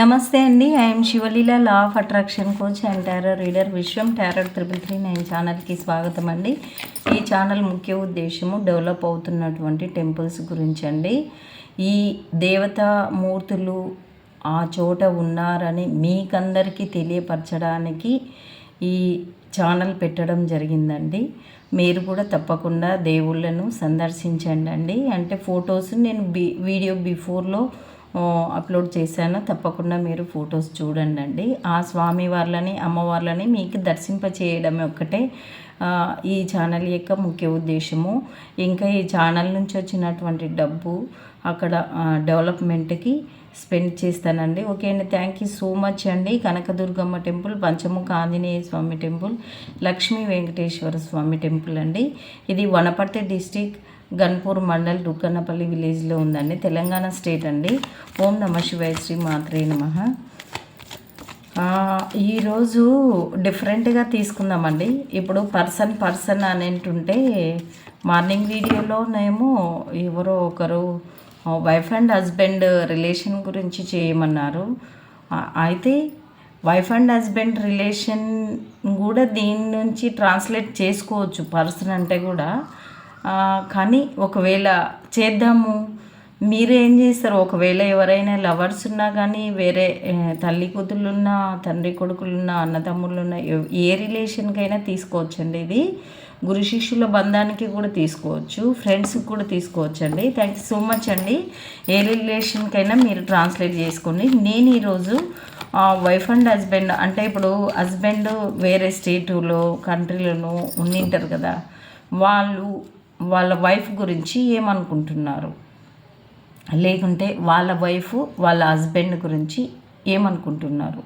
నమస్తే అండి. I'm Sivaleela law of attraction coach and tarot reader Vishwam tarot triple three nine ఛానల్కి స్వాగతం అండి. ఈ ఛానల్ ముఖ్య ఉద్దేశము డెవలప్ అవుతున్నటువంటి టెంపుల్స్ గురించి అండి. ఈ దేవతా మూర్తులు ఆ చోట ఉన్నారని మీకందరికీ తెలియపరచడానికి ఈ ఛానల్ పెట్టడం జరిగిందండి. మీరు కూడా తప్పకుండా దేవుళ్ళను సందర్శించండి అండి అంటే ఫొటోస్ నేను బి వీడియో బిఫోర్లో అప్లోడ్ చేశాను. తప్పకుండా మీరు ఫొటోస్ చూడండి అండి ఆ స్వామివార్లని అమ్మవార్లని మీకు దర్శింప చేయడం ఒక్కటే ఈ ఛానల్ యొక్క ముఖ్య ఉద్దేశము. ఇంకా ఈ ఛానల్ నుంచి వచ్చినటువంటి డబ్బు అక్కడ డెవలప్మెంట్కి స్పెండ్ చేస్తానండి. ఓకే అండి థ్యాంక్ యూ సో మచ్ అండి. Kanakadurgamma temple Panchamukha Anjaneya Swamy temple Lakshmi Venkateswara Swamy temple అండి. ఇది వనపర్తి డిస్టిక్ గన్పూర్ మండల్ రుక్కన్నపల్లి విలేజ్లో ఉందండి. తెలంగాణ స్టేట్ అండి. ఓం నమ శివాయ శ్రీ మాత్రే నమ. ఈరోజు డిఫరెంట్గా తీసుకుందామండి. ఇప్పుడు పర్సన్ పర్సన్ అని మార్నింగ్ వీడియోలోనేమో ఎవరో ఒకరు వైఫ్ అండ్ హస్బెండ్ రిలేషన్ గురించి చేయమన్నారు. అయితే వైఫ్ అండ్ హస్బెండ్ రిలేషన్ కూడా దీని నుంచి ట్రాన్స్లేట్ చేసుకోవచ్చు పర్సన్ అంటే కూడా. కానీ ఒకవేళ చేద్దాము. మీరు ఏం చేస్తారు? ఒకవేళ ఎవరైనా లవర్స్ ఉన్నా కానీ వేరే తల్లి కూతుళ్ళున్నా తండ్రి కొడుకులున్నా అన్నతమ్ముళ్ళున్నా ఏ రిలేషన్కైనా తీసుకోవచ్చండి ఇది. గురు శిష్యుల బంధానికి కూడా తీసుకోవచ్చు. ఫ్రెండ్స్కి కూడా తీసుకోవచ్చండి. థ్యాంక్ యూ సో మచ్ అండి. ఏ రిలేషన్కైనా మీరు ట్రాన్స్లేట్ చేసుకోండి. నేను ఈరోజు వైఫ్ అండ్ హస్బెండ్ అంటే ఇప్పుడు హస్బెండ్ వేరే స్టేటులో కంట్రీలోనూ ఉండింటారు కదా. వాళ్ళు వాళ్ళ వైఫ్ గురించి ఏమనుకుంటున్నారు? లేకుంటే వాళ్ళ వైఫ్ వాళ్ళ హస్బెండ్ గురించి ఏమనుకుంటున్నారు?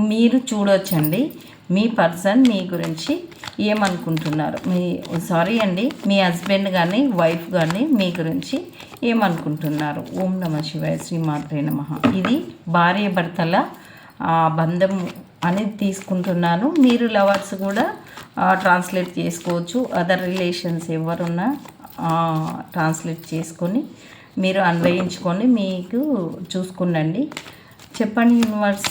మీరు చూడొచ్చండి. మీ పర్సన్ మీ గురించి ఏమనుకుంటున్నారు? మీ సారీ అండి మీ హస్బెండ్ కానీ వైఫ్ కానీ మీ గురించి ఏమనుకుంటున్నారు? ఓం నమ శివాయ శ్రీ మాత్రే నమ. ఇది భార్య భర్తల బంధం అని తీసుకుంటున్నాను. మీరు లవర్స్ కూడా ట్రాన్స్లేట్ చేసుకోవచ్చు. అదర్ రిలేషన్స్ ఎవరున్నా ట్రాన్స్లేట్ చేసుకొని మీరు అన్వయించుకొని మీకు చూసుకునండి చెప్పండి యూనివర్స్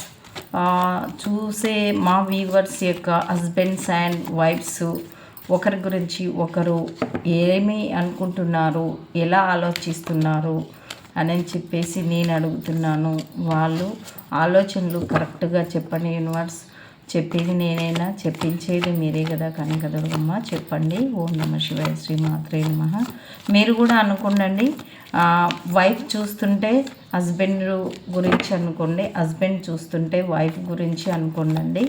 చూసే మా వీవర్స్ యొక్క హస్బెండ్స్ అండ్ వైఫ్స్ ఒకరి గురించి ఒకరు ఏమి అనుకుంటున్నారు ఎలా ఆలోచిస్తున్నారు అని చెప్పేసి నేను అడుగుతున్నాను. వాళ్ళు ఆలోచనలు కరెక్ట్గా చెప్పండి యూనివర్స్ చెప్పేది నేనైనా చెప్పించేది మీరే కదా కనకదుర్గమ్మ చెప్పండి. ఓం నమ శివాయ శ్రీ మాత్రే నమ. మీరు కూడా అనుకోండి వైఫ్ చూస్తుంటే హస్బెండ్ గురించి అనుకోండి హస్బెండ్ చూస్తుంటే వైఫ్ గురించి అనుకోండి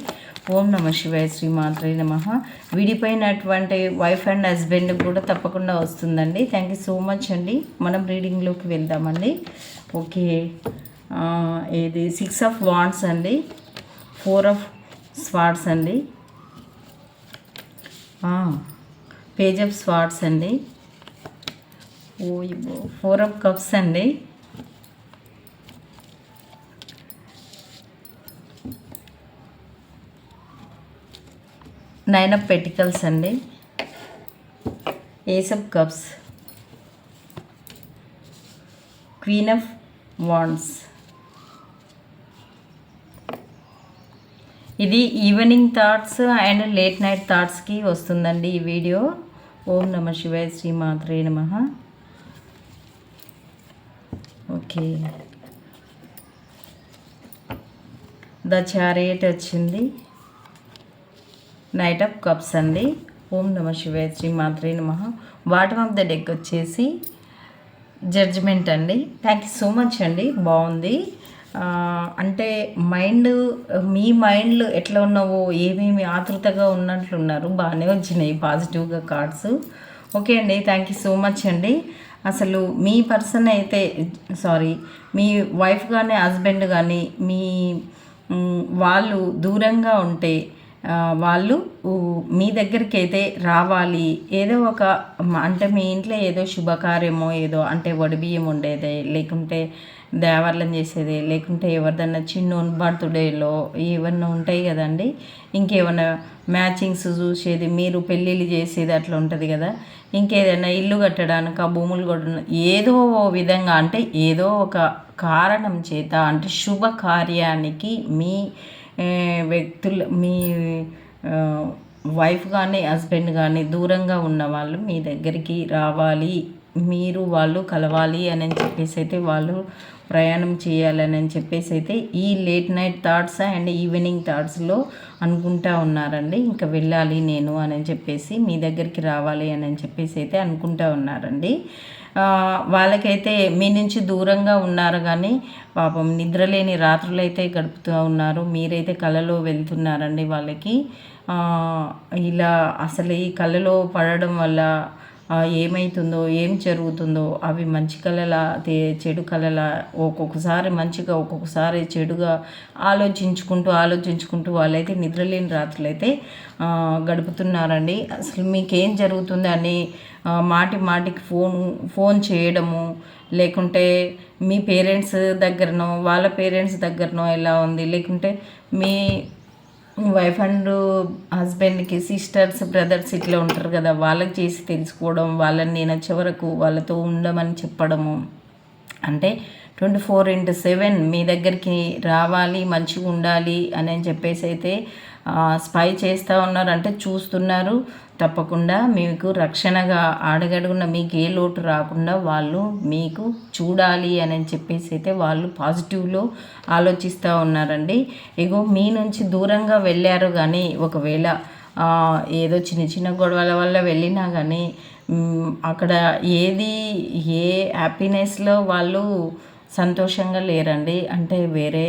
ఓం నమ శివాయ శ్రీ మాత్రే నమ. విడిపోయినటువంటి వైఫ్ అండ్ హస్బెండ్ కూడా తప్పకుండా వస్తుందండి. థ్యాంక్ యూ సో మచ్ అండి. మనం రీడింగ్లోకి వెళ్దామండి. ఓకే ఇది సిక్స్ ఆఫ్ వాండ్స్ అండి. ఫోర్ ఆఫ్ స్వాట్స్ అండి. పేజ్ ఆఫ్ స్వాట్స్ అండి. ఫోర్ ఆఫ్ కప్స్ అండి. నైన్ ఆఫ్ పెటికల్స్ అండి. Ace of cups. Queen of wands. ఇది evening thoughts and late night థాట్స్కి వస్తుందండి ఈ వీడియో. ఓం నమ శివాయ శ్రీ మాత్రే నమ. ఓకే. ద చారియట్ వచ్చింది. నైట్ ఆఫ్ కప్స్ అండి. ఓం నమ శివాయ శ్రీ మాత్రే నమ. బాటమ్ ఆఫ్ ద డెక్ వచ్చేసి జడ్జిమెంట్ అండి. థ్యాంక్ యూ సో మచ్ అండి. బాగుంది. అంటే మైండ్ మీ మైండ్లు ఎట్లా ఉన్నావో? ఏమేమి ఆతృతగా ఉన్నట్లున్నారు? బాగానే వచ్చినాయి పాజిటివ్గా కార్డ్స్. ఓకే అండి థ్యాంక్ యూ సో మచ్ అండి. అసలు మీ పర్సన్ అయితే సారీ మీ వైఫ్ కానీ హస్బెండ్ కానీ మీ వాళ్ళు దూరంగా ఉంటే వాళ్ళు మీ దగ్గరికి అయితే రావాలి. ఏదో ఒక అంటే మీ ఇంట్లో ఏదో శుభకార్యమో ఏదో అంటే వడిబియ్యం ఉండేదే లేకుంటే దేవర్లం చేసేది లేకుంటే ఎవరిదన్నా చిన్న బర్త్డేలో ఏమన్నా ఉంటాయి కదండి. ఇంకేమన్నా మ్యాచింగ్స్ చూసేది మీరు పెళ్ళిళ్ళు చేసేది అట్లా ఉంటుంది కదా. ఇంకేదైనా ఇల్లు కట్టడానికి ఆ భూములు కొట్టడం ఏదో ఓ విధంగా అంటే ఏదో ఒక కారణం చేత అంటే శుభకార్యానికి మీ వ్యక్తులు మీ వైఫ్ కానీ హస్బెండ్ కానీ దూరంగా ఉన్న వాళ్ళు మీ దగ్గరికి రావాలి. మీరు వాళ్ళు కలవాలి అని చెప్పేసి అయితే వాళ్ళు ప్రయాణం చేయాలని అని చెప్పేసి అయితే ఈ late night thoughts and evening థాట్స్లో అనుకుంటా ఉన్నారండి. ఇంకా వెళ్ళాలి నేను అని చెప్పేసి మీ దగ్గరికి రావాలి అని చెప్పేసి అయితే అనుకుంటా ఉన్నారండి. వాళ్ళకైతే మీ నుంచి దూరంగా ఉన్నారు కానీ పాపం నిద్రలేని రాత్రులు అయితే గడుపుతూ ఉన్నారు. మీరైతే కళలో వెళ్తున్నారండి వాళ్ళకి. ఇలా అసలు ఈ కళలో పడడం వల్ల ఏమవుతుందో ఏం జరుగుతుందో అవి మంచి కళల చెడు కళలా ఒక్కొక్కసారి మంచిగా ఒక్కొక్కసారి చెడుగా ఆలోచించుకుంటూ ఆలోచించుకుంటూ వాళ్ళైతే నిద్రలేని రాత్రులు అయితే గడుపుతున్నారండి. అసలు మీకేం జరుగుతుంది అని మాటి మాటికి ఫోన్ ఫోన్ చేయడము లేకుంటే మీ పేరెంట్స్ దగ్గరనో వాళ్ళ పేరెంట్స్ దగ్గరనో ఎలా ఉంది? లేకుంటే మీ వైఫ్ అండ్ హస్బెండ్కి సిస్టర్స్ బ్రదర్స్ ఇట్లా ఉంటారు కదా వాళ్ళకి చేసి తెలుసుకోవడం వాళ్ళని నేను వచ్చే వరకు వాళ్ళతో ఉండమని చెప్పడము. అంటే ట్వంటీ ఫోర్ ఇంటూ సెవెన్ మీ దగ్గరికి రావాలి మంచిగా ఉండాలి అని చెప్పేసి అయితే స్పై చేస్తూ ఉన్నారంటే చూస్తున్నారు. తప్పకుండా మీకు రక్షణగా అడగడుగున మీకు ఏ లోటు రాకుండా వాళ్ళు మీకు చూడాలి అని చెప్పేసి అయితే వాళ్ళు పాజిటివ్లో ఆలోచిస్తూ ఉన్నారండి. ఇగో మీ నుంచి దూరంగా వెళ్ళారు కానీ ఒకవేళ ఏదో చిన్న చిన్న గొడవల వల్ల వెళ్ళినా కానీ అక్కడ ఏది ఏ హ్యాపీనెస్లో వాళ్ళు సంతోషంగా లేరండి. అంటే వేరే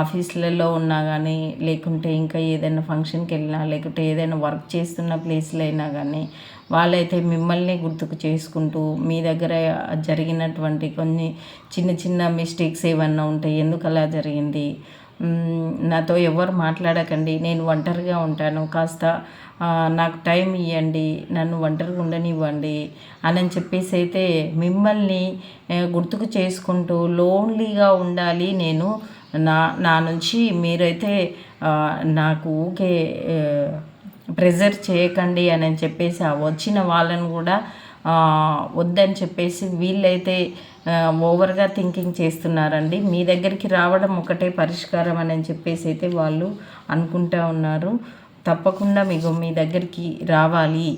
ఆఫీసులలో ఉన్నా కానీ లేకుంటే ఇంకా ఏదైనా ఫంక్షన్కి వెళ్ళినా లేకుంటే ఏదైనా వర్క్ చేస్తున్న ప్లేస్లో అయినా కానీ వాళ్ళైతే మిమ్మల్ని గుర్తుకు చేసుకుంటూ మీ దగ్గర జరిగినటువంటి కొన్ని చిన్న చిన్న మిస్టేక్స్ ఏమన్నా ఉంటాయి ఎందుకు అలా జరిగింది? నాతో ఎవరు మాట్లాడకండి నేను ఒంటరిగా ఉంటాను కాస్త నాకు టైం ఇవ్వండి నన్ను ఒంటరిగా ఉండనివ్వండి అని చెప్పేసి అయితే మిమ్మల్ని గుర్తుకు చేసుకుంటూ లోన్లీగా ఉండాలి నేను. నా నా నుంచి మీరైతే నాకు ఊకే ప్రెజర్ చేయకండి అని చెప్పేసి ఆ వచ్చిన వాళ్ళను కూడా వద్దని చెప్పేసి వీళ్ళైతే ఓవర్గా థింకింగ్ చేస్తున్నారండి. మీ దగ్గరికి రావడం ఒకటే పరిష్కారం అని చెప్పేసి అయితే వాళ్ళు అనుకుంటా ఉన్నారు. తప్పకుండా మీకు మీ దగ్గరికి రావాలి.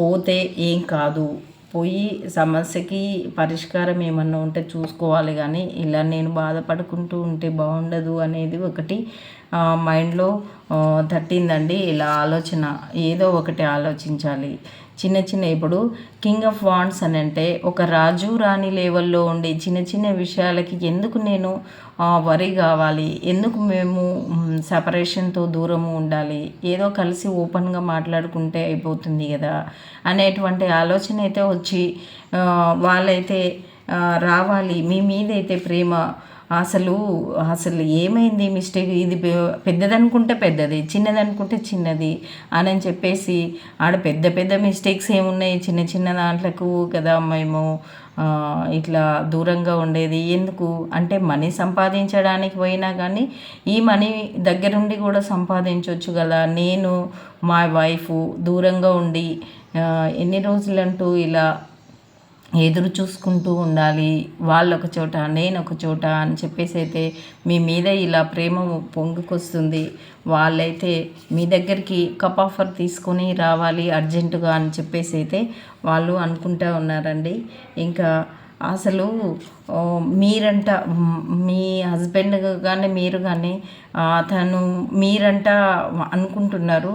పోతే ఏం కాదు. పోయి సమస్యకి పరిష్కారం ఏమన్నా ఉంటే చూసుకోవాలి కానీ ఇలా నేను బాధపడుకుంటూ ఉంటే బాగుండదు అనేది ఒకటి మైండ్లో తట్టిందండి. ఇలా ఆలోచన ఏదో ఒకటి ఆలోచించాలి. చిన్న చిన్న ఇప్పుడు కింగ్ ఆఫ్ వాండ్స్ అని అంటే ఒక రాజు రాణి లెవెల్లో ఉండే చిన్న చిన్న విషయాలకి ఎందుకు నేను వరి కావాలి? ఎందుకు మేము సపరేషన్తో దూరము ఉండాలి? ఏదో కలిసి ఓపెన్గా మాట్లాడుకుంటే అయిపోతుంది కదా? అనేటువంటి ఆలోచన అయితే వచ్చి వాళ్ళైతే రావాలి. మీ మీదైతే ప్రేమ అసలు అసలు ఏమైంది మిస్టేక్? ఇది పెద్దదనుకుంటే పెద్దది చిన్నదనుకుంటే చిన్నది అని చెప్పేసి ఆడ పెద్ద పెద్ద మిస్టేక్స్ ఏమున్నాయి? చిన్న చిన్న దాంట్లకు కదా మేము ఇట్లా దూరంగా ఉండేది. ఎందుకు? అంటే మనీ సంపాదించడానికి పోయినా కానీ ఈ మనీ దగ్గరుండి కూడా సంపాదించవచ్చు కదా. నేను మా వైఫ్ దూరంగా ఉండి ఎన్ని రోజులంటూ ఇలా ఎదురు చూసుకుంటూ ఉండాలి. వాళ్ళు ఒక చోట నేను ఒక చోట అని చెప్పేసి అయితే మీ మీద ఇలా ప్రేమ పొంగుకొస్తుంది. వాళ్ళైతే మీ దగ్గరికి కప్ ఆఫర్ తీసుకొని రావాలి అర్జెంటుగా అని చెప్పేసి అయితే వాళ్ళు అనుకుంటా ఉన్నారండి. ఇంకా అసలు మీరంట మీ హస్బెండ్ కానీ మీరు కానీ తను మీరంట అనుకుంటున్నారు.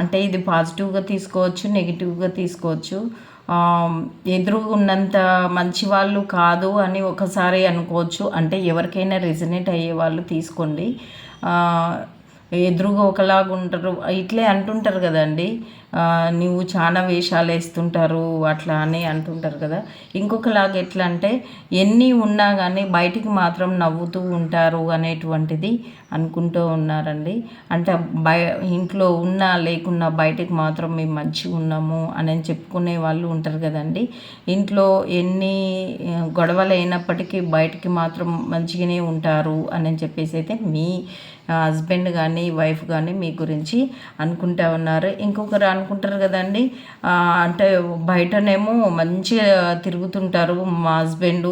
అంటే ఇది పాజిటివ్గా తీసుకోవచ్చు నెగిటివ్గా తీసుకోవచ్చు. ఎదురు ఎదురుగా ఉన్నంత మంచి వాళ్ళు కాదు అని ఒకసారి అనుకోవచ్చు. అంటే ఎవరికైనా రెజినేట్ అయ్యే వాళ్ళు తీసుకోండి. ఎదురుగా ఒకలాగా ఉంటారు ఇట్లే అంటుంటారు కదండి. నువ్వు చాలా వేషాలు వేస్తుంటారు అట్లా అని అంటుంటారు కదా. ఇంకొకలాగా ఎట్లా అంటే ఎన్ని ఉన్నా కానీ బయటికి మాత్రం నవ్వుతూ ఉంటారు అనేటువంటిది అనుకుంటూ ఉన్నారండి. అంటే బయ ఇంట్లో ఉన్నా లేకున్నా బయటికి మాత్రం మేము మంచిగా ఉన్నాము అని చెప్పుకునే వాళ్ళు ఉంటారు కదండి. ఇంట్లో ఎన్ని గొడవలు అయినప్పటికీ బయటికి మాత్రం మంచిగానే ఉంటారు అని చెప్పేసి అయితే మీ హస్బెండ్ కానీ వైఫ్ కానీ మీ గురించి అనుకుంటా ఉన్నారు. ఇంకొకరు అనుకుంటారు కదండి అంటే బయటనేమో మంచిగా తిరుగుతుంటారు. మా హస్బెండ్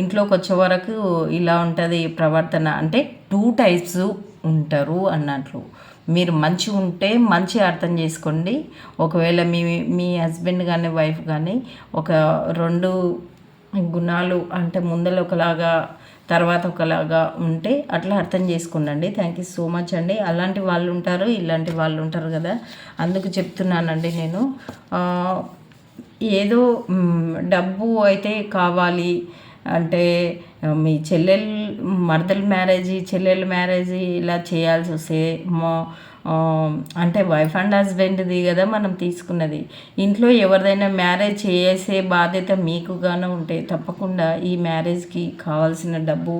ఇంట్లోకి వచ్చే వరకు ఇలా ఉంటుంది ప్రవర్తన. అంటే టూ టైప్స్ ఉంటారు అన్నట్లు. మీరు మంచి ఉంటే మంచి అర్థం చేసుకోండి. ఒకవేళ మీ మీ హస్బెండ్ కానీ వైఫ్ కానీ ఒక రెండు గుణాలు అంటే ముందర ఒకలాగా తర్వాత ఒకలాగా ఉంటే అట్లా అర్థం చేసుకోండి థ్యాంక్ యూ సో మచ్ అండి. అలాంటి వాళ్ళు ఉంటారు ఇలాంటి వాళ్ళు ఉంటారు కదా. అందుకు చెప్తున్నానండి నేను. ఏదో డబ్బు అయితే కావాలి అంటే మీ చెల్లెలు మరదల మ్యారేజ్ చెల్లెల మ్యారేజ్ ఇలా చేయాల్సి వస్తే మా అంటే వైఫ్ అండ్ హస్బెండ్ది కదా మనం తీసుకున్నది. ఇంట్లో ఎవరిదైనా మ్యారేజ్ చేసే బాధ్యత మీకుగానే ఉంటే తప్పకుండా ఈ మ్యారేజ్కి కావాల్సిన డబ్బు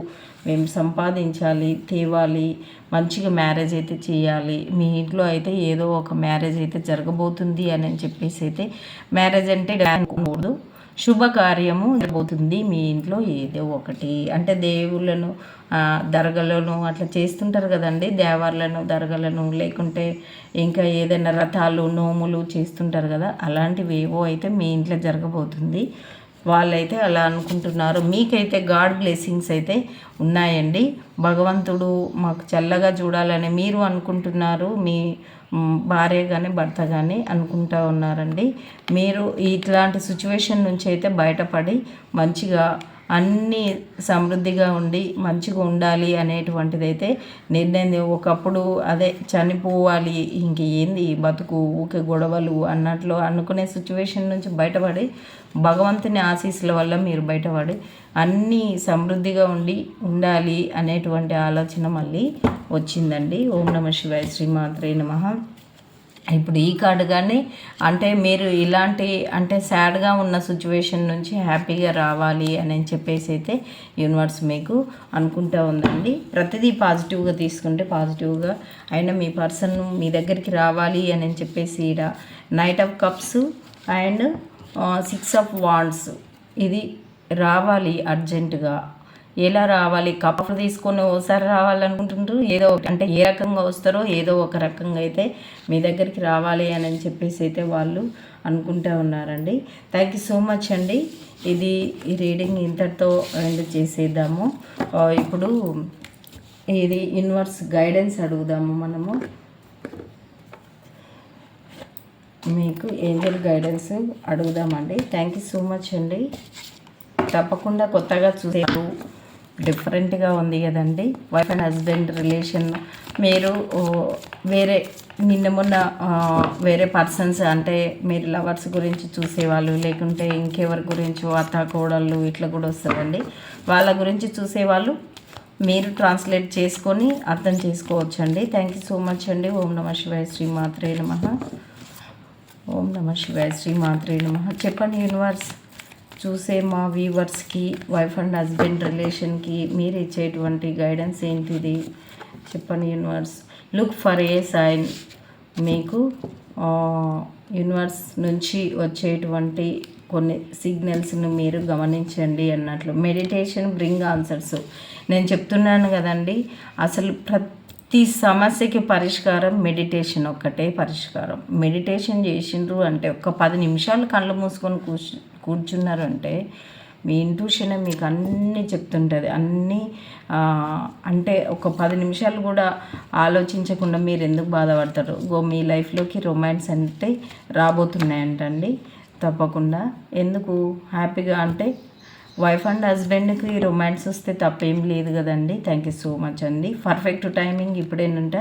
మేము సంపాదించాలి తేవాలి మంచిగా మ్యారేజ్ అయితే చేయాలి. మీ ఇంట్లో అయితే ఏదో ఒక మ్యారేజ్ అయితే జరగబోతుంది అని చెప్పేసి అయితే మ్యారేజ్ అంటే కూడదు శుభకార్యము జరగబోతుంది. మీ ఇంట్లో ఏదో ఒకటి అంటే దేవుళ్ళను దరగలను దర్గలను అట్లా చేస్తుంటారు కదండి. దేవార్లను దర్గలను లేకుంటే ఇంకా ఏదైనా రథాలు నోములు చేస్తుంటారు కదా. అలాంటివి ఏవో అయితే మీ ఇంట్లో జరగబోతుంది. వాళ్ళైతే అలా అనుకుంటున్నారు. మీకైతే గాడ్ బ్లెస్సింగ్స్ అయితే ఉన్నాయండి. భగవంతుడు మాకు చల్లగా చూడాలని మీరు అనుకుంటున్నారు. మీ భార్య కానీ భర్త కానీ అనుకుంటా ఉన్నారండి. మీరు ఇట్లాంటి సిచ్యువేషన్ నుంచి అయితే బయటపడి మంచిగా అన్నీ సమృద్ధిగా ఉండి మంచిగా ఉండాలి అనేటువంటిది అయితే నిర్ణయం ఒకప్పుడు అదే చనిపోవాలి ఇంక ఏంది బతుకు ఊకే గొడవలు అన్నట్లు అనుకునే సిచ్యువేషన్ నుంచి బయటపడి భగవంతుని ఆశీస్సుల వల్ల మీరు బయటపడి అన్నీ సమృద్ధిగా ఉండి ఉండాలి అనేటువంటి ఆలోచన మళ్ళీ వచ్చిందండి. ఓం నమ శివాయ శ్రీమాత్రే నమ. ఇప్పుడు ఈ కార్డు కానీ అంటే మీరు ఇలాంటి అంటే సాడ్గా ఉన్న సిచ్యువేషన్ నుంచి హ్యాపీగా రావాలి అని చెప్పేసి అయితే యూనివర్స్ మీకు అనుకుంటా ఉందండి. ప్రతిదీ పాజిటివ్గా తీసుకుంటే పాజిటివ్గా అయినా మీ పర్సన్ మీ దగ్గరికి రావాలి అని చెప్పేసి ఈడ knight of cups and six of wands. ఇది రావాలి అర్జెంటుగా. ఎలా రావాలి? కప్పు తీసుకొని ఓసారి రావాలనుకుంటుంటారు ఏదో ఒకటి. అంటే ఏ రకంగా వస్తారో ఏదో ఒక రకంగా అయితే మీ దగ్గరికి రావాలి అని చెప్పేసి అయితే వాళ్ళు అనుకుంటూ ఉన్నారండి. థ్యాంక్ యూ సో మచ్ అండి. ఇది ఈ రీడింగ్ ఇంతటితో ఎండ్ చేసేద్దాము. ఇప్పుడు ఇది యూనివర్స్ గైడెన్స్ అడుగుదాము మనము. మీకు ఏంజల్ గైడెన్స్ అడుగుదామండి. థ్యాంక్ యూ సో మచ్ అండి. తప్పకుండా కొత్తగా చూసేప్పుడు డిఫరెంట్గా ఉంది కదండి. వైఫ్ అండ్ హస్బెండ్ రిలేషన్ మీరు వేరే నిన్న మొన్న వేరే పర్సన్స్ అంటే మీరు లవర్స్ గురించి చూసేవాళ్ళు లేకుంటే ఇంకెవరి గురించి అత్త కోడళ్ళు ఇట్లా కూడా వస్తారండి. వాళ్ళ గురించి చూసేవాళ్ళు మీరు ట్రాన్స్లేట్ చేసుకొని అర్థం చేసుకోవచ్చండి. థ్యాంక్ యూ సో మచ్ అండి. ఓం నమ శివాయ శ్రీ మాత్రే నమ. ఓం నమ శివాయ శ్రీ మాత్రే నమ. చెప్పండి యూనివర్స్ చూసే మా వ్యూవర్స్కి వైఫ్ అండ్ హస్బెండ్ రిలేషన్కి మీరు ఇచ్చేటువంటి గైడెన్స్ ఏంటిది? చెప్పండి universe look for a sign మీకు యూనివర్స్ నుంచి వచ్చేటువంటి కొన్ని సిగ్నల్స్ను మీరు గమనించండి అన్నట్లు. మెడిటేషన్ బ్రింగ్ ఆన్సర్స్ నేను చెప్తున్నాను కదండి అసలు ప్రతి సమస్యకి పరిష్కారం మెడిటేషన్ ఒక్కటే పరిష్కారం. మెడిటేషన్ చేసిండ్రు అంటే ఒక పది నిమిషాలు కళ్ళు మూసుకొని కూర్చు కూర్చున్నారు అంటే మీ ఇంట్యూషన్ మీకు అన్నీ చెప్తుంటుంది. అన్నీ అంటే ఒక పది నిమిషాలు కూడా ఆలోచించకుండా మీరు ఎందుకు బాధపడతారు? గో మీ లైఫ్లోకి రొమాన్స్ అంటే రాబోతున్నాయంటండి. తప్పకుండా. ఎందుకు? హ్యాపీగా అంటే వైఫ్ అండ్ హస్బెండ్కి రొమాన్స్ వస్తే తప్పేం లేదు కదండి. థ్యాంక్ యూ సో మచ్ అండి. పర్ఫెక్ట్ టైమింగ్ ఇప్పుడేనంట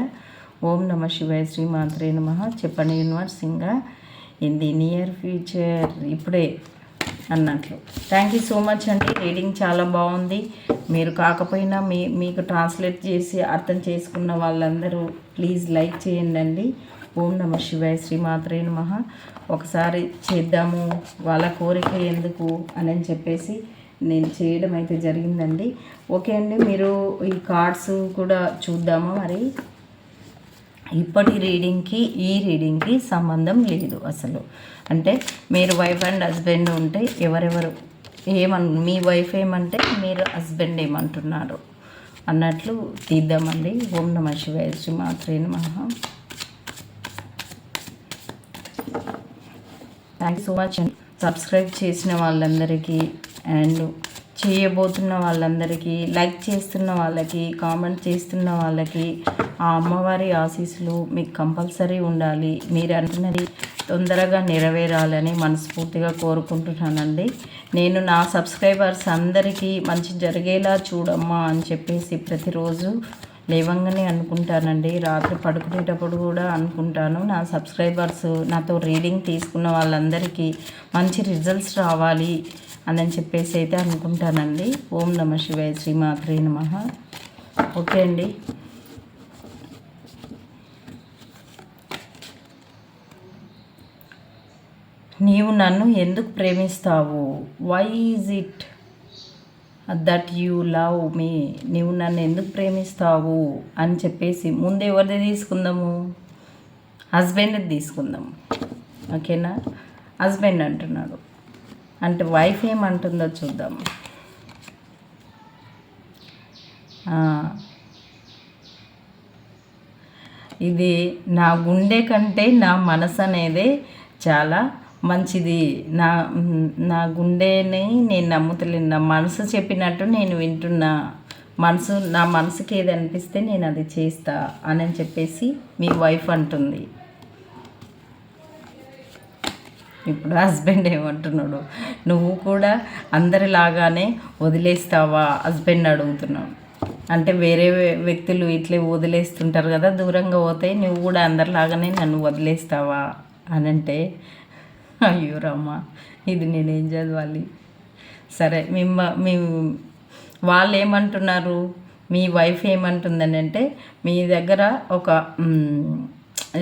ఓం నమ శివాయ శ్రీ మాత్రే నమ. చెప్పండి యూనివర్స్ ఇంకా ఇన్ ది నియర్ ఫ్యూచర్ ఇప్పుడే. అన్నట్లు. థ్యాంక్ యూ సో మచ్ అండి. రీడింగ్ చాలా బాగుంది. మీరు కాకపోయినా మీ మీకు ట్రాన్స్లేట్ చేసి అర్థం చేసుకున్న వాళ్ళందరూ ప్లీజ్ లైక్ చేయండి అండి ఓం నమ శివాయ శ్రీమాత్రే నమ. ఒకసారి చేద్దాము. వాళ్ళ కోరిక ఎందుకు అని అని చెప్పేసి నేను చేయడం అయితే జరిగిందండి. ఓకే అండి. మీరు ఈ కార్డ్స్ కూడా చూద్దామా మరి? ఇప్పటి రీడింగ్కి ఈ రీడింగ్కి సంబంధం లేదు అసలు. అంటే మీరు వైఫ్ అండ్ హస్బెండ్ ఉంటే ఎవరెవరు? ఏమన్ మీ వైఫ్ ఏమంటే మీరు హస్బెండ్ ఏమంటున్నారు? అన్నట్లు తీద్దామండి. ఓం నమ శివాయ శ్రీ మాత్రే నమ. థ్యాంక్ యూ సో మచ్ అండి సబ్స్క్రైబ్ చేసిన వాళ్ళందరికీ. అండ్ చేయబోతున్న వాళ్ళందరికీ లైక్ చేస్తున్న వాళ్ళకి కామెంట్ చేస్తున్న వాళ్ళకి ఆ అమ్మవారి ఆశీస్సులు మీకు కంపల్సరీ ఉండాలి. మీరు అంటున్నది తొందరగా నెరవేరాలని మనస్ఫూర్తిగా కోరుకుంటున్నానండి. నేను నా సబ్స్క్రైబర్స్ అందరికీ మంచి జరిగేలా చూడమ్మా అని చెప్పేసి ప్రతిరోజు లేవంగానే అనుకుంటానండి. రాత్రి పడుకునేటప్పుడు కూడా అనుకుంటాను. నా సబ్స్క్రైబర్స్ నాతో రీడింగ్ తీసుకున్న వాళ్ళందరికీ మంచి రిజల్ట్స్ రావాలి. అని చెప్పేసి అయితే అనుకుంటానండి. ఓం నమ శివాయ శ్రీమాత్రే నమ. ఓకే అండి. నీవు నన్ను ఎందుకు ప్రేమిస్తావు? Why is it that you love me నీవు నన్ను ఎందుకు ప్రేమిస్తావు? అని చెప్పేసి ముందు ఎవరిది తీసుకుందాము? హస్బెండ్ది తీసుకుందాము. ఓకేనా? హస్బెండ్ అంటున్నాడు. అంటే వైఫ్ ఏమంటుందో చూద్దాం. ఇది నా గుండె కంటే నా మనసు అనేది చాలా మంచిది. నా నా గుండెని నేను నమ్ముతలేను. నా మనసు చెప్పినట్టు నేను వింటున్నా. మనసు నా మనసుకి ఏది అనిపిస్తే నేను అది చేస్తా అని చెప్పేసి మీ వైఫ్ అంటుంది. ఇప్పుడు హస్బెండ్ ఏమంటున్నాడు? నువ్వు కూడా అందరిలాగానే వదిలేస్తావా? హస్బెండ్ అడుగుతున్నాడు. అంటే వేరే వ్యక్తులు ఇట్లే వదిలేస్తుంటారు కదా దూరంగా పోతే నువ్వు కూడా అందరిలాగానే నన్ను వదిలేస్తావా? అని అంటే అయ్యో రమ్మ ఇది నేనేం చదవాలి? సరే మిమ్మ మీ వాళ్ళు ఏమంటున్నారు మీ వైఫ్ ఏమంటుందని అంటే మీ దగ్గర ఒక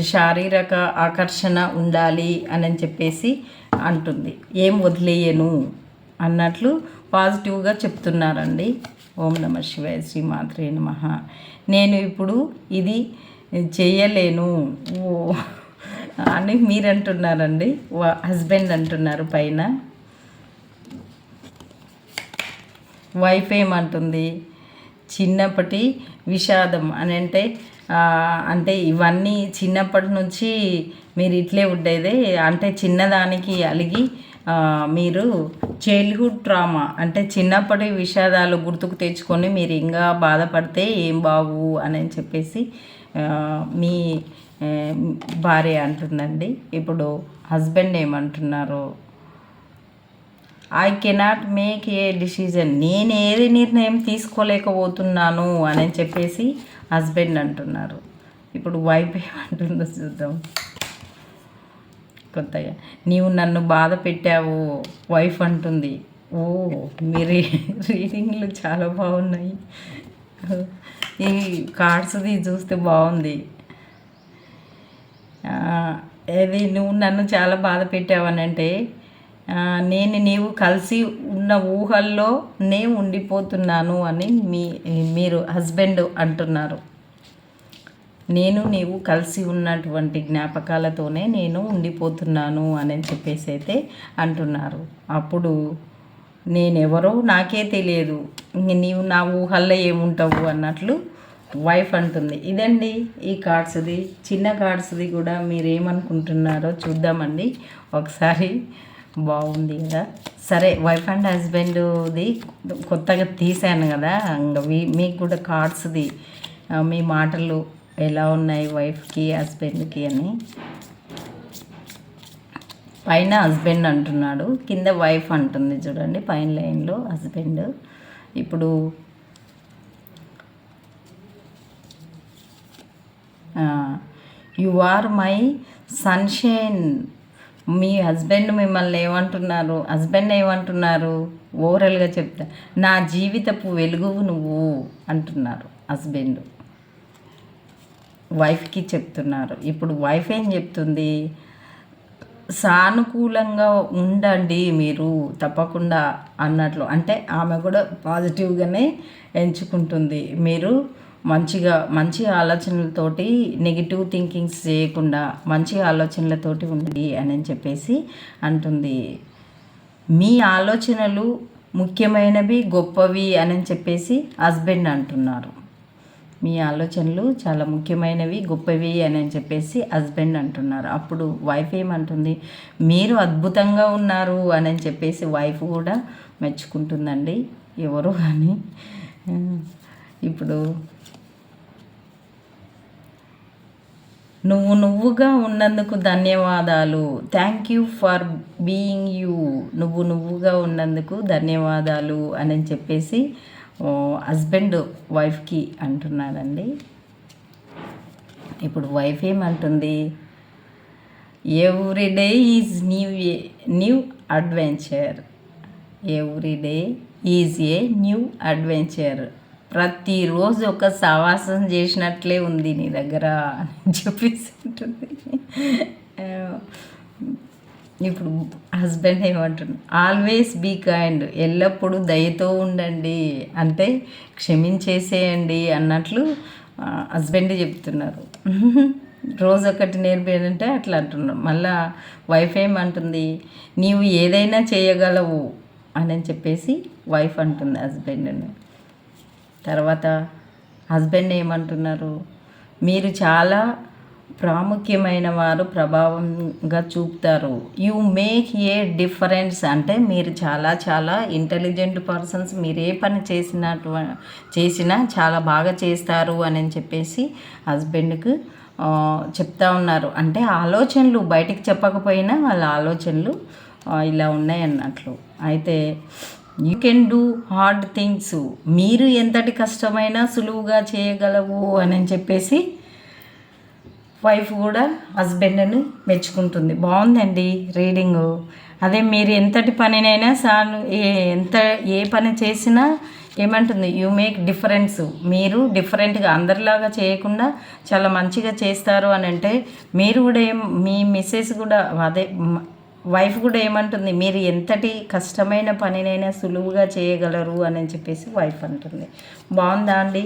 శారీరక ఆకర్షణ ఉండాలి అని చెప్పేసి అంటుంది. ఏం వదిలేయను? అన్నట్లు పాజిటివ్గా చెప్తున్నారండి. ఓం నమ శివాయ శ్రీ మాత్రే నమ. నేను ఇప్పుడు ఇది చేయలేను. ఓ అని మీరు అంటున్నారండి హస్బెండ్ అంటున్నారు పైన. వైఫ్ ఏమంటుంది? చిన్నప్పటి విషాదం అని అంటే అంటే ఇవన్నీ చిన్నప్పటి నుంచి మీరు ఇట్లే ఉండేదే. అంటే చిన్నదానికి అలిగి మీరు చైల్డ్హుడ్ ట్రామా అంటే చిన్నప్పటి విషాదాలు గుర్తుకు తెచ్చుకొని మీరు ఇంకా బాధపడితే ఏం బాగు అని చెప్పేసి మీ భార్య అంటుందండి. ఇప్పుడు హస్బెండ్ ఏమంటున్నారు? I cannot make a decision నేను ఏది నిర్ణయం తీసుకోలేకపోతున్నాను అని చెప్పేసి హస్బెండ్ అంటున్నారు. ఇప్పుడు వైఫ్ ఏమంటుందో చూద్దాం. కొత్తగా. నీవు నన్ను బాధ పెట్టావు వైఫ్ అంటుంది. ఓ మీరు రీడింగ్లు చాలా బాగున్నాయి. ఈ కార్డ్స్ది చూస్తే బాగుంది. ఏది నువ్వు నన్ను చాలా బాధ పెట్టావనంటే నేను నీవు కలిసి ఉన్న ఊహల్లో ఉండిపోతున్నాను అని మీ మీరు హస్బెండ్ అంటున్నారు. నేను నీవు కలిసి ఉన్నటువంటి జ్ఞాపకాలతోనే నేను ఉండిపోతున్నాను అని చెప్పేసి అయితే అంటున్నారు. అప్పుడు నేనెవరో నాకే తెలియదు. నీవు నా ఊహల్లో ఏముంటావు అన్నట్లు వైఫ్ అంటుంది. ఇదండి ఈ కార్డ్స్ది చిన్న కార్డ్స్ది కూడా మీరు ఏమనుకుంటున్నారో చూద్దామండి. ఒకసారి బాగుంది కదా. సరే వైఫ్ అండ్ హస్బెండ్ది కొత్తగా తీసాను కదా. ఇంకా మీకు కూడా కార్డ్స్ది మీ మాటలు ఎలా ఉన్నాయి వైఫ్కి హస్బెండ్కి అని. పైన హస్బెండ్ అంటున్నాడు కింద వైఫ్ అంటుంది చూడండి పైన లైన్లో హస్బెండ్ ఇప్పుడు యు ఆర్ మై సన్షైన్ మీ హస్బెండ్ మిమ్మల్ని ఏమంటున్నారు? హస్బెండ్ ఏమంటున్నారు? ఓవరాల్గా చెప్తా. నా జీవితపు వెలుగు నువ్వు అంటున్నారు హస్బెండ్. వైఫ్కి చెప్తున్నారు. ఇప్పుడు వైఫ్ ఏం చెప్తుంది? సానుకూలంగా ఉండండి మీరు తప్పకుండా అన్నట్లు. అంటే ఆమె కూడా పాజిటివ్గానే ఎంచుకుంటుంది. మీరు మంచిగా మంచి ఆలోచనలతోటి నెగిటివ్ థింకింగ్స్ చేయకుండా మంచి ఆలోచనలతోటి ఉండండి అని చెప్పేసి అంటుంది. మీ ఆలోచనలు ముఖ్యమైనవి గొప్పవి అని చెప్పేసి హస్బెండ్ అంటున్నారు. మీ ఆలోచనలు చాలా ముఖ్యమైనవి గొప్పవి అని చెప్పేసి హస్బెండ్ అంటున్నారు. అప్పుడు వైఫ్ ఏమంటుంది? మీరు అద్భుతంగా ఉన్నారు అని చెప్పేసి వైఫ్ కూడా మెచ్చుకుంటుందండి. ఎవరు కానీ. ఇప్పుడు నువ్వు నువ్వుగా ఉన్నందుకు ధన్యవాదాలు. Thank you for being you నువ్వు నువ్వుగా ఉన్నందుకు ధన్యవాదాలు అని చెప్పేసి హస్బెండ్ వైఫ్కి అంటున్నాడండి ఇప్పుడు వైఫ్ ఏమంటుంది? Every day is new new adventure every day is a new adventure ప్రతిరోజు ఒక సవాసం చేసినట్లే ఉంది నీ దగ్గర అని చెప్పేసి ఉంటుంది ఇప్పుడు హస్బెండ్ ఏమంటున్నాడు ఆల్వేస్ బీ కైండ్ ఎల్లప్పుడూ దయతో ఉండండి అంటే క్షమించేసేయండి అన్నట్లు హస్బెండ్ చెప్తున్నారు. రోజు ఒకటి నేర్పేదంటే అట్లా అంటున్నారు మళ్ళా వైఫ్ ఏమంటుంది? నీవు ఏదైనా చేయగలవు అని చెప్పేసి వైఫ్ అంటుంది హస్బెండ్ని. తర్వాత హస్బెండ్ ఏమంటున్నారు? మీరు చాలా ప్రాముఖ్యమైన వారు ప్రభావంగా చూపుతారు. యూ మేక్ ఏ డిఫరెన్స్ అంటే మీరు చాలా చాలా ఇంటెలిజెంట్ పర్సన్స్ మీరు ఏ పని చేసినటు చేసినా చాలా బాగా చేస్తారు అని చెప్పేసి హస్బెండ్కి చెప్తా ఉన్నారు. అంటే ఆలోచనలు బయటికి చెప్పకపోయినా వాళ్ళ ఆలోచనలు ఇలా ఉన్నాయి అన్నట్లు అయితే you can do hard things మీరు ఎంతటి కష్టమైనా సులువుగా చేయగలవు అని చెప్పేసి వైఫ్ కూడా హస్బెండ్ని మెచ్చుకుంటుంది. బాగుందండి రీడింగు అదే మీరు ఎంతటి పనినైనా సార్ ఎంత ఏ పని చేసినా ఏమంటుంది యూ మేక్ డిఫరెన్స్ మీరు డిఫరెంట్గా అందరిలాగా చేయకుండా చాలా మంచిగా చేస్తారు అని అంటే మీరు కూడా ఏం మీ మిస్సెస్ కూడా అదే వైఫ్ కూడా ఏమంటుంది మీరు ఎంతటి కష్టమైన పనినైనా సులువుగా చేయగలరు అని చెప్పేసి వైఫ్ అంటుంది. బాగుందా అండి?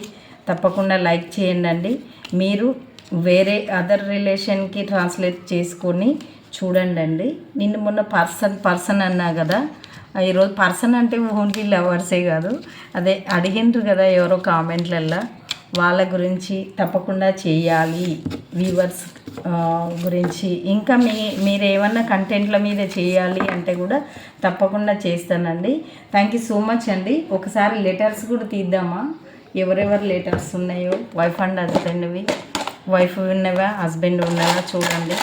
తప్పకుండా లైక్ చేయండి అండి మీరు వేరే అదర్ రిలేషన్కి ట్రాన్స్లేట్ చేసుకొని చూడండి అండి నిన్ను మొన్న పర్సన్ పర్సన్ అన్నా కదా? ఈరోజు పర్సన్ అంటే ఓన్లీ లవర్సే కాదు. అదే అడిగిండ్రు కదా ఎవరో కామెంట్లల్లో. వాళ్ళ గురించి తప్పకుండా చేయాలి వ్యూవర్స్ గురించి. ఇంకా మీ మీరు ఏమన్నా కంటెంట్ల మీద చేయాలి అంటే కూడా తప్పకుండా చేస్తానండి. థ్యాంక్ యూ సో మచ్ అండి. ఒకసారి లెటర్స్ కూడా తీద్దామా? ఎవరెవరు లెటర్స్ ఉన్నాయో? వైఫ్ అండ్ హస్బెండ్వి వైఫ్ ఉన్నవా? హస్బెండ్ ఉన్నవా? చూడండి.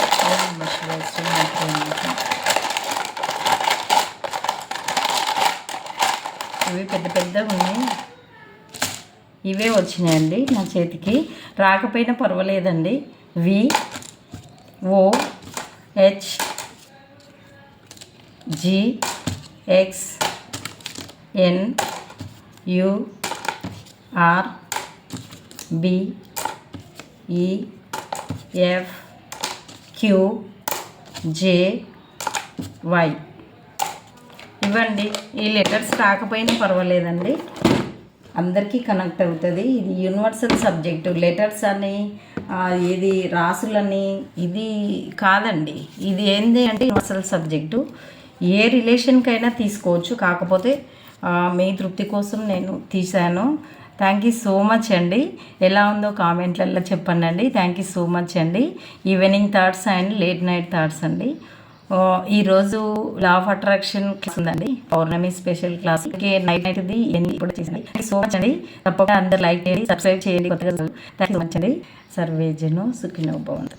ఇవి పెద్ద పెద్దగా ఉన్నాయి. ఇవే వచ్చినాయండి నా చేతికి. రాకపోయినా పర్వాలేదండి. V O H G X N U R B E F Q J Y. ఇవ్వండి. ఈ లెటర్స్ రాకపోయినా పర్వాలేదండి. అందరికీ కనెక్ట్ అవుతుంది. ఇది యూనివర్సల్ సబ్జెక్టు. లెటర్స్ అని ఇది రాసులని ఇది కాదండి. ఇది ఏంది అంటే యూనివర్సల్ సబ్జెక్టు. ఏ రిలేషన్కైనా తీసుకోవచ్చు. కాకపోతే మీ తృప్తి కోసం నేను తీశాను. థ్యాంక్ యూ సో మచ్ అండి. ఎలా ఉందో కామెంట్లలో చెప్పండి అండి థ్యాంక్ యూ సో మచ్ అండి. Evening thoughts and late night thoughts అండి. ఈరోజు లా ఆఫ్ అట్రాక్షన్ క్లాస్ ఉందండి. పౌర్ణమి స్పెషల్ క్లాస్ నైట్ నైట్ ఇది ఇప్పుడు చేసింది సో మచ్ అండి. తప్పకుండా అందరు లైక్ చేయండి సబ్స్క్రైబ్ చేయండి కొత్తగా. థ్యాంక్ యూ సో మచ్ అండి. సర్వేజను సుఖినో బాగుంది